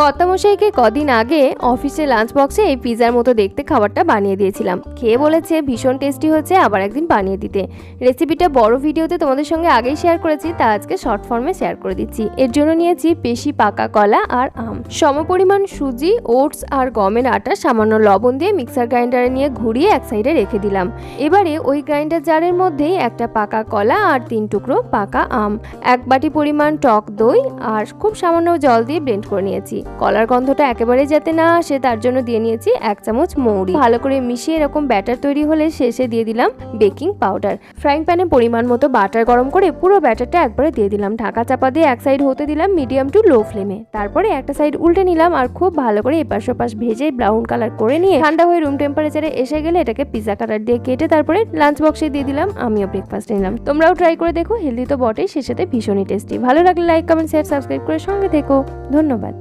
কর্তামশাইকে কদিন আগে অফিসে লাঞ্চ বক্সে এই পিজার মতো দেখতে খাবারটা বানিয়ে দিয়েছিলাম। খেয়ে বলেছে, ভীষণ টেস্টি হচ্ছে আবার একদিন বানিয়ে দিতে। রেসিপিটা বড় ভিডিওতে তোমাদের সঙ্গে আগেই শেয়ার করেছি, তা আজকে শর্ট ফর্মে শেয়ার করে দিচ্ছি। এর জন্য নিয়েছি পেশি পাকা কলা আর আম। সমপরিমাণ সুজি, ওটস আর গমের আটা, সামান্য লবণ দিয়ে মিক্সার গ্রাইন্ডারে নিয়ে ঘুরিয়ে এক সাইডে রেখে দিলাম। এবারে ওই গ্রাইন্ডার জারের মধ্যেই একটা পাকা কলা আর তিন টুকরো পাকা আম। এক বাটি পরিমাণ টক দই আর খুব সামান্য জল দিয়ে ব্লেন্ড করে নিয়েছি। কলার গন্ধটা একেবারে যাতে না আসে, তার জন্য দিয়ে নিয়েছি এক চামচ মৌরি। ভালো করে মিশিয়ে এরকম ব্যাটার তৈরি হলে শেষে দিয়ে দিলাম বেকিং পাউডার। ফ্রাইং প্যানে পরিমাণ মতো বাটার গরম করে পুরো ব্যাটারটা একবারে দিয়ে দিলাম। ঢাকা চাপা দিয়ে এক সাইড হতে দিলাম মিডিয়াম টু লো ফ্লেমে। তারপরে একটা সাইড উল্টে নিলাম আর খুব ভালো করে এপাশ ওপাশ ভেজে ব্রাউন কালার করে নিয়ে ঠান্ডা হয়ে রুম টেম্পারেচারে এসে গেলে এটাকে পিজা কাটার দিয়ে কেটে তারপরে লাঞ্চ বক্সে দিয়ে দিলাম। আমিও ব্রেকফাস্ট নিলাম। তোমরাও ট্রাই করে দেখো হেলদি তো বটেই সাথে ভীষণই টেস্টি ভালো লাগলে লাইক কমেন্ট শেয়ার সাবস্ক্রাইব করে সঙ্গে থেকো। ধন্যবাদ।